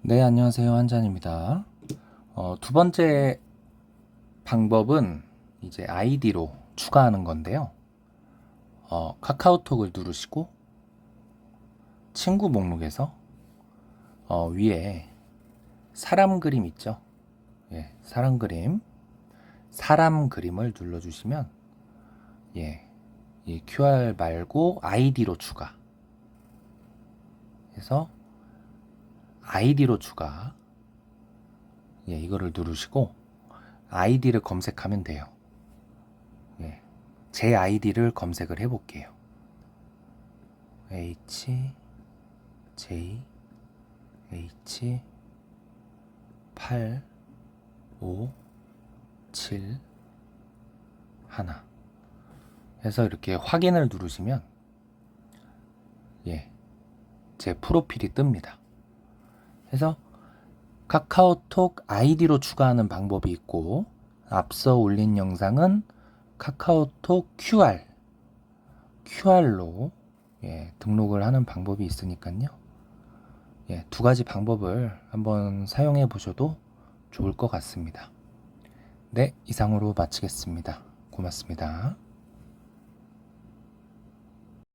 네, 안녕하세요. 한잔입니다. 어, 두 번째 방법은 이제 아이디로 추가하는 건데요. 어, 카카오톡을 누르시고 친구 목록에서 어, 위에 사람 그림 있죠? 예, 사람 그림. 사람 그림을 눌러주시면 예, 이 QR 말고 아이디로 추가. 해서 아이디로 추가. 예, 이거를 누르시고 아이디를 검색하면 돼요. 예. 제 아이디를 검색을 해 볼게요. H J H 8 5 7 하나 해서 이렇게 확인을 누르시면 예. 제 프로필이 뜹니다. 해서 카카오톡 아이디로 추가하는 방법이 있고 앞서 올린 영상은 카카오톡 QR QR로 예, 등록을 하는 방법이 있으니까요. 예, 두 가지 방법을 한번 사용해 보셔도 좋을 것 같습니다. 네, 이상으로 마치겠습니다. 고맙습니다.